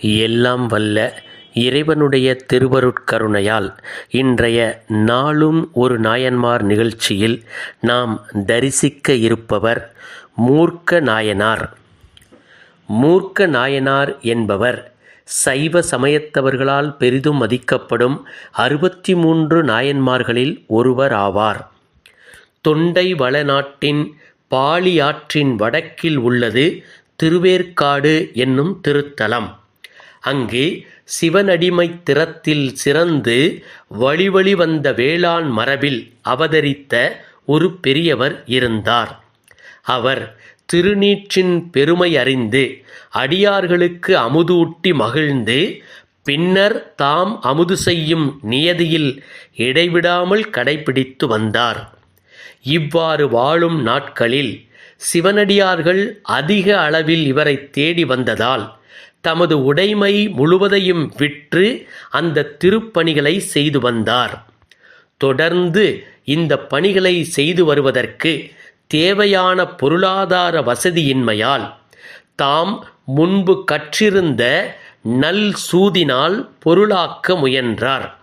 எல்லாம் வல்ல இறைவனுடைய திருவருட்கருணையால் இன்றைய நாளும் ஒரு நாயன்மார் நிகழ்ச்சியில் நாம் தரிசிக்க இருப்பவர் மூர்க்க நாயனார். மூர்க்க நாயனார் என்பவர் சைவ சமயத்தவர்களால் பெரிதும் மதிக்கப்படும் அறுபத்தி மூன்று நாயன்மார்களில் ஒருவர் ஆவார். தொண்டை வளநாட்டின் பாலியாற்றின் வடக்கில் உள்ளது திருவேற்காடு என்னும் திருத்தலம். அங்கு சிவனடிமை திறத்தில் சிறந்து வழிவழி வந்த வேளாண் மரபில் அவதரித்த ஒரு பெரியவர் இருந்தார். அவர் திருநீற்றின் பெருமை அறிந்து அடியார்களுக்கு அமுதூட்டி மகிழ்ந்து பின்னர் தாம் அமுது செய்யும் நியதியில் இடைவிடாமல் கடைபிடித்து வந்தார். இவ்வாறு வாழும் நாட்களில் சிவனடியார்கள் அதிக அளவில் இவரை தேடி வந்ததால் தமது உடைமை முழுவதையும் விற்று அந்த திருப்பணிகளை செய்து வந்தார். தொடர்ந்து இந்த பணிகளை செய்து வருவதற்கு தேவையான பொருளாதார வசதியின்மையால் தாம் முன்பு கற்றிருந்த நல் சூதினால் பொருளாக்க முயன்றார்.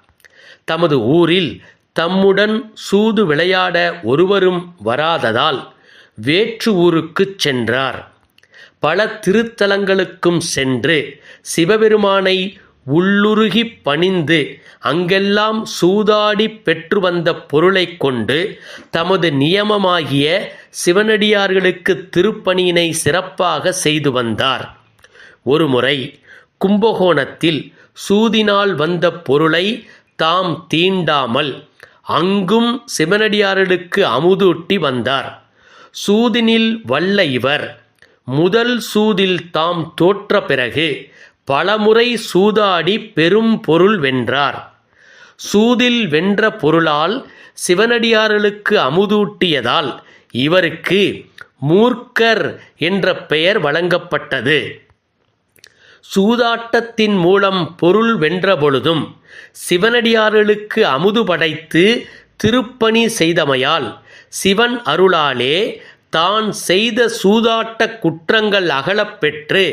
தமது ஊரில் தம்முடன் சூது விளையாட ஒருவரும் வராததால் வேற்று ஊருக்குச் சென்றார். பல திருத்தலங்களுக்கும் சென்று சிவபெருமானை உள்ளுருகி பணிந்து அங்கெல்லாம் சூதாடி பெற்று வந்த பொருளைக் கொண்டு தமது நியமமாகிய சிவனடியார்களுக்கு திருப்பணியினை சிறப்பாக செய்து வந்தார். ஒருமுறை கும்பகோணத்தில் சூதினால் வந்த பொருளை தாம் தீண்டாமல் அங்கும் சிவனடியார்களுக்கு அமுதூட்டி வந்தார். சூதினில் வல்ல இவர் முதல் சூதில் தாம் தோற்ற பிறகு பலமுறை சூதாடி பெரும் பொருள் வென்றார். சூதில் வென்ற பொருளால் சிவனடியார்களுக்கு அமுதூட்டியதால் இவருக்கு மூர்க்கர் என்ற பெயர் வழங்கப்பட்டது. சூதாட்டத்தின் மூலம் பொருள் வென்ற பொழுதும் சிவனடியார்களுக்கு அமுது படைத்து திருப்பணி செய்தமையால் சிவன் அருளாலே தான் செய்த சூதாட்ட குற்றங்கள் அகலப்பெற்று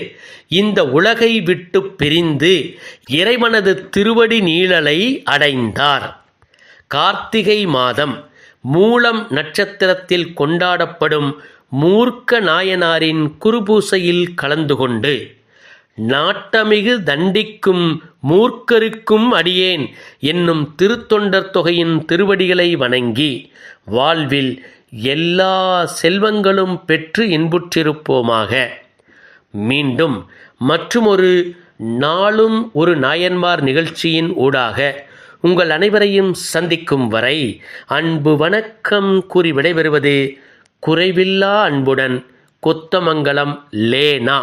இந்த உலகை விட்டு பிரிந்து இறைவனது திருவடி நீழலை அடைந்தார். கார்த்திகை மாதம் மூலம் நட்சத்திரத்தில் கொண்டாடப்படும் மூர்க்க நாயனாரின் குருபூசையில் கலந்து கொண்டு நாட்டமிகு தண்டிக்கும் மூர்க்கருக்கும் அடியேன் என்னும் திருத்தொண்டர் தொகையின் திருவடிகளை வணங்கி வாழ்வில் எல்லா செல்வங்களும் பெற்று இன்புற்றிருப்போமாக. மீண்டும் மற்றுமொரு நாளும் ஒரு நாயன்மார் நிகழ்ச்சியின் ஊடாக உங்கள் அனைவரையும் சந்திக்கும் வரை அன்பு வணக்கம் கூறி விடைபெறுவது குறைவில்லா அன்புடன் கொத்தமங்கலம் லேனா.